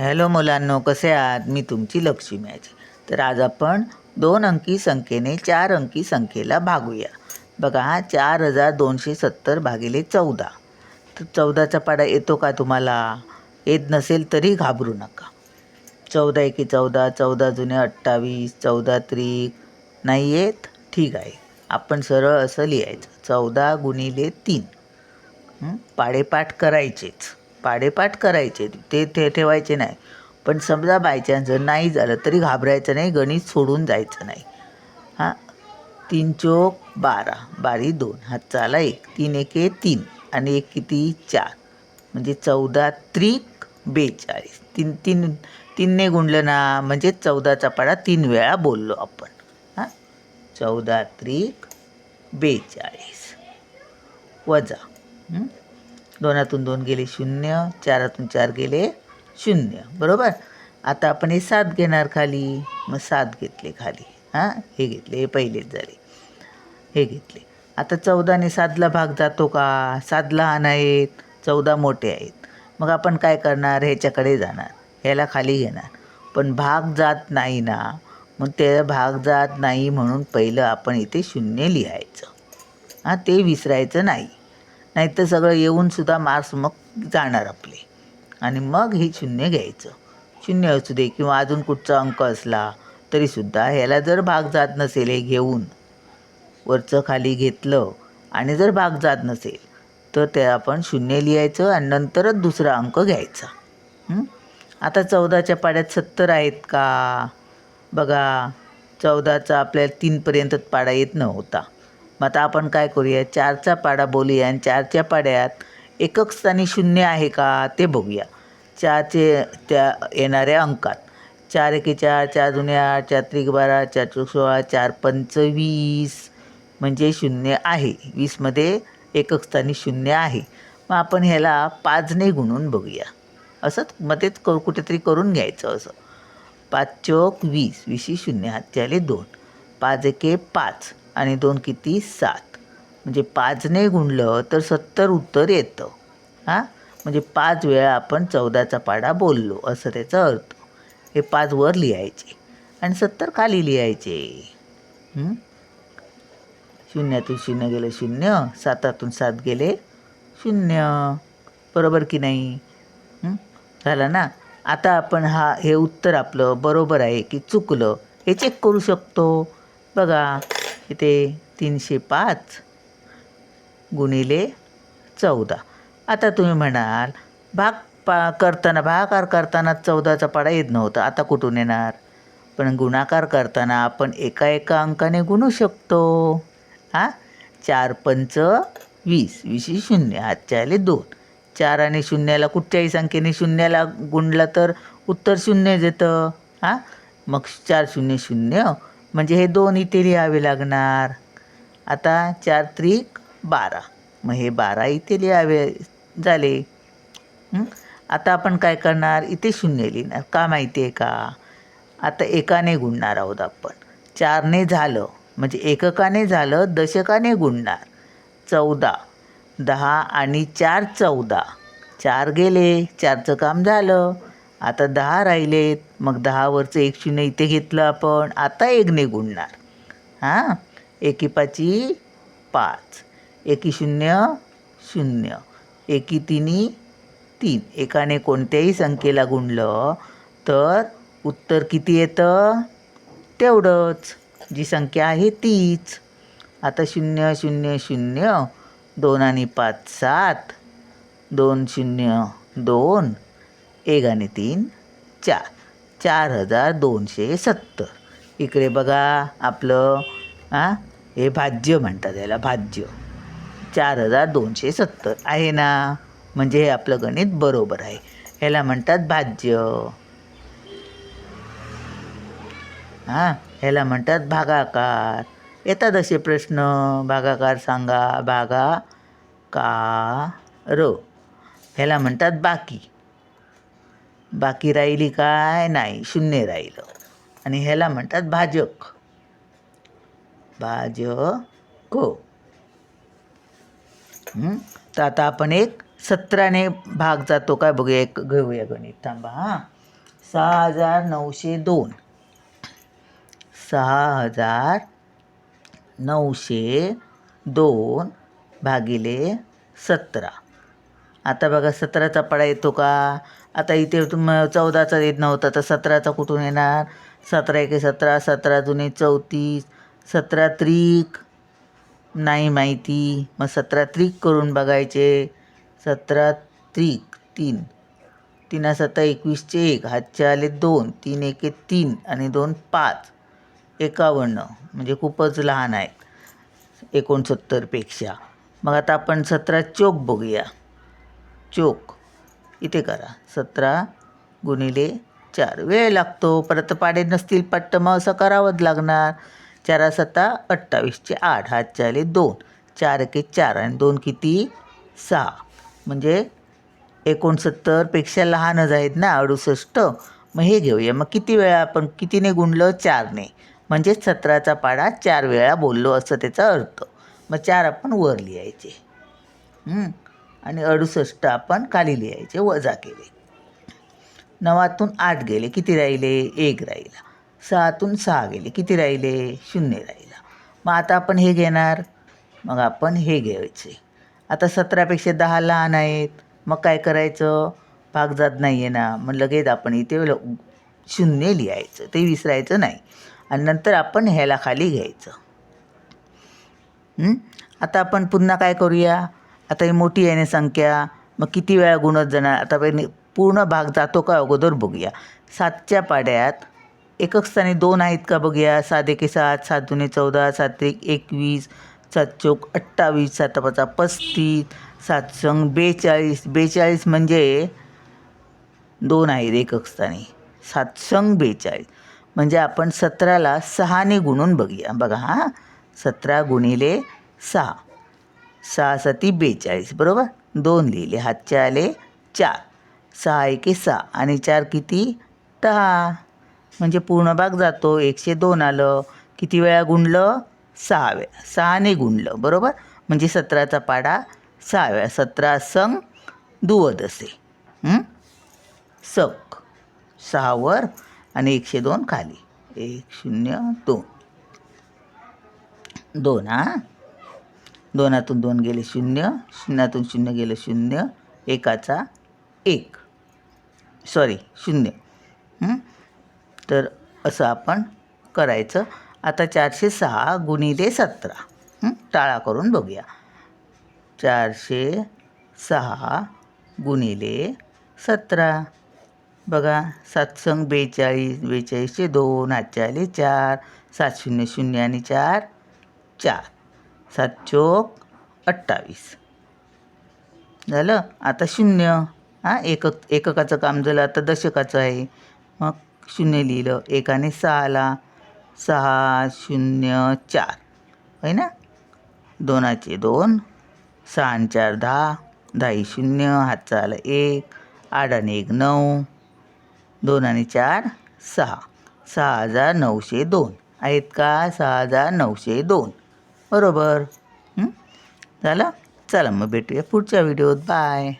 Hello मुलांनो कसे आहात? मी तुमची लक्ष्मी आहे. तर आज आपण दोन अंकी संख्येने चार अंकी संख्येला भागूया. बघा हा चार हजार दोनशे सत्तर भागिले चौदा. तर चौदाचा पाडा येतो का तुम्हाला? येत नसेल तरी घाबरू नका. चौदा एकी चौदा चौदा जुने अठ्ठावीस चौदा त्रिक. नाही येत? ठीक आहे. आपण सरळ असं लिहायचं. चौदा गुणिले तीन. पाडेपाठ करायचेच. पाडेपाठ करायचे ते ते ठेवायचे नाही. पण समजा बायचान्स जर नाही झालं तरी घाबरायचं नाही गणित सोडून जायचं नाही. हां? तीन चोक बारा बारी दोन. हातचाला एक. तीन एके तीन. आणि एक किती? चार. म्हणजे चौदा त्रिक बेचाळीस. तीन तीन तीनने गुणलं ना म्हणजे चौदाचा पाडा तीन वेळा बोललो आपण. हां? चौदा त्रिक बेचाळीस. वजा. हं? दोनातून दोन गेले शून्य चारातून चार गेले शून्य. बरोबर? आता आपण हे सात घेणार खाली. मग सात घेतले खाली. हां? हे घेतले हे पहिलेच झाले. हे घेतले. आता चौदाने सातला भाग जातो का? सात लहान आहेत चौदा मोठे आहेत. मग आपण काय करणार? ह्याच्याकडे जाणार. ह्याला खाली घेणार. पण भाग जात नाही ना. मग ते भाग जात नाही म्हणून पहिलं आपण इथे शून्य लिहायचं. हां? ते विसरायचं नाही. नाहीतर सगळं येऊनसुद्धा मार्क्स मग जाणार आपले. आणि मग हे शून्य घ्यायचं. शून्य असू दे किंवा अजून कुठचा अंक असला तरीसुद्धा ह्याला जर भाग जात नसेल हे घेऊन वरचं खाली घेतलं आणि जर भाग जात नसेल तर ते आपण शून्य लिहायचं आणि नंतरच दुसरा अंक घ्यायचा. आता चौदाच्या पाड्यात सत्तर आहेत का? बघा चौदाचा आपल्याला तीनपर्यंतच पाडा येत नव्हता. मग आता आपण काय करूया? चारचा पाडा बोलूया आणि चारच्या पाड्यात एकक स्थानी शून्य आहे का ते बघूया. चारचे त्या येणाऱ्या अंकात. चार एके चार चार जुने आठ चार त्रिक बारा चार चौक सोळा चार पंचवीस म्हणजे शून्य आहे. वीसमध्ये एकक स्थानी शून्य आहे. मग आपण ह्याला पाचने गुणून बघूया. असंच मध्येच क कुठेतरी करून घ्यायचं असं. पाच चौक वीस वीसी शून्य हातच्याले दोन. पाच एके पाच. आणि दोन किती? सात. म्हणजे पाचने गुणलं तर सत्तर उत्तर येतं. हां? म्हणजे पाच वेळा आपण चौदाचा पाडा बोललो असं त्याचा अर्थ. हे पाच वर लिहायचे आणि सत्तर खाली लिहायचे. शून्यातून शून्य गेलं शून्य सातातून सात गेले शून्य. बरोबर की नाही? झालं ना? आता आपण हा हे उत्तर आपलं बरोबर आहे की चुकलं हे चेक करू शकतो. बघा. इथे तीनशे पाच गुणिले चौदा. आता तुम्ही म्हणाल भाग पा करताना भागाकार करताना चौदाचा पाडा येत नव्हता आता कुठून येणार? पण गुणाकार करताना आपण एका एका अंकाने गुणू शकतो. हां? चार पंच वीस वीस शून्य हातच्या आले दोन. चार आणि शून्याला कुठच्याही संख्येने शून्याला गुणलं तर उत्तर शून्य येतं हां? मग चार शून्य शून्य म्हणजे हे दोन इथे लिहावे लागणार. आता चार त्रिक बारा. मग हे बारा इथे लिहावे झाले. आता आपण काय करणार? इथे शून्य लिहिणार. का माहिती आहे का? आता एकाने गुणणार आहोत आपण. चारने झालं. म्हणजे एककाने झालं दशकाने गुणणार. चौदा. दहा आणि चार चौदा. चार गेले. चारचं काम झालं. आता दहा राहिलेत मग दहावरचं एक शून्य इथे घेतलं आपण आता एकने गुणणार हां? एकी पाची पाच. एकी शून्य शून्य. एकी तिन्ही तीन. एकाने कोणत्याही संख्येला गुणलं तर उत्तर किती येतं? तेवढंच. जी संख्या आहे तीच. आता शून्य शून्य शून्य. दोन आणि पाच सात. दोन शून्य दोन. एक आणि तीन चार. चार हजार दोनशे सत्तर. इकडे बघा आपलं हां हे भाज्य म्हणतात याला भाज्य. चार हजार दोनशे सत्तर. आहे ना? म्हणजे हे आपलं गणित बरोबर आहे. ह्याला म्हणतात भाज्य. हां ह्याला म्हणतात भागाकार. येतात असे प्रश्न. भागाकार सांगा भागा का र ह्याला म्हणतात बाकी. बाकी राहिली काय नाही शून्य राहिलं. आणि ह्याला म्हणतात भाजक. भाजक. हो. तर आता आपण एक सतराने भाग जातो काय बघूया एक घेऊया गणित. थांबा हां. सहा हजार नऊशे दोन. सहा हजार नऊशे दोन भागिले सतरा. आता बघा सतराचा पडा येतो का? आता इथे तुम चौदाचा येत नव्हता तर सतराचा कुठून येणार? सतरा एके सतरा सतरा जुने चौतीस सतरा त्रिक. नाही माहिती. मग सतरा त्रिक करून बघायचे. सतरा त्रिक तीन. तीन सत्ता एकवीसचे एक. हातचे आले दोन. तीन एके तीन आणि दोन पाच. एकावन्न. म्हणजे खूपच लहान आहेत एकोणसत्तरपेक्षा. मग आता आपण सतरा चोक बघूया. चोक. इथे करा. सतरा गुणिले चार. वेळ लागतो. परत पाडे नसतील पट्ट मग असं करावंच लागणार. चारा सत्ता अठ्ठावीसचे आठ. हात आले दोन. चार एके चार आणि दोन किती? सहा. म्हणजे एकोणसत्तरपेक्षा लहानच आहेत ना अडुसष्ट. मग हे घेऊया. मग किती वेळा आपण कितीने गुणलं? चारने. म्हणजेच सतराचा पाडा चार वेळा बोललो असं त्याचा अर्थ. मग चार आपण वर लिहायचे. आणि अडुसष्ट आपण खाली लिहायचे वजा केले. नवातून आठ गेले किती राहिले? एक राहिला. सहातून सहा गेले किती राहिले? शून्य राहिला. मग आता आपण हे घेणार? मग आपण हे घ्यायचे. आता सतरापेक्षा दहा लहान आहेत. मग काय करायचं? भाग जात नाही आहे ना. मग लगेच आपण इथे ल- शून्य लिहायचं. ते विसरायचं नाही. आणि नंतर आपण ह्याला खाली घ्यायचं. आता आपण पुन्हा काय करूया? आता ही मोठी आहे ना संख्या मग किती वेळा गुणत जाणार? आता पहिले पूर्ण भाग जातो का अगोदर बघूया. सातच्या पाड्यात एकक स्थानी दोन आहेत का बघूया? सात एके सात सात दुने चौदा सात एक एकवीस सात चौक अठ्ठावीस सात पाचा पस्तीस सात संग बेचाळीस. बेचाळीस म्हणजे दोन आहेत एकक स्थानी. सात संग बेचाळीस. म्हणजे आपण सतराला सहाने गुणून बघूया. बघा हां. सतरा गुणिले सहा. सहा सती बेचाळीस बरोबर? दोन लिहिले हातचे आले चार. सहा एके सहा आणि चार किती? दहा. म्हणजे पूर्ण भाग जातो एकशे दोन आलं. किती वेळा गुणलं? सहा वेळा. सहाने गुणलं बरोबर? म्हणजे सतराचा पाडा सहा वेळा. सतरा संग दुवद असे. सक सहावर आणि एकशे दोन खाली. एक शून्य दोन. दोन हां? दोनातून दोन गेले शून्य शून्यातून शून्य गेलं शून्य एकाचा एक. सॉरी शून्य. तर असं आपण करायचं. आता चारशे सहा गुणिले सतरा. टाळा करून बघूया. चारशे सहा गुणिले सतरा. बघा सातसंग बेचाळीस बेचाळीसचे दोन हातचे चार सात शून्य शून्य आणि चार चार. सात चोक अठ्ठावीस. झालं? आता शून्य. हां एकक एककाचं काम झालं आता दशकाचं आहे. मग शून्य लिहिलं. एकाने सहाला सहा शून्य चार. आहे ना? दोनाचे दोन सहा आणि चार दहा. दहाही शून्य हातचा आला एक आठ आणि एक नऊ. दोन आणि चार सहा. सहा हजार नऊशे दोन. आहेत का? सहा हजार नऊशे दोन. बरोबर. झालं? चला मग भेटूया पुढच्या व्हिडिओत. बाय.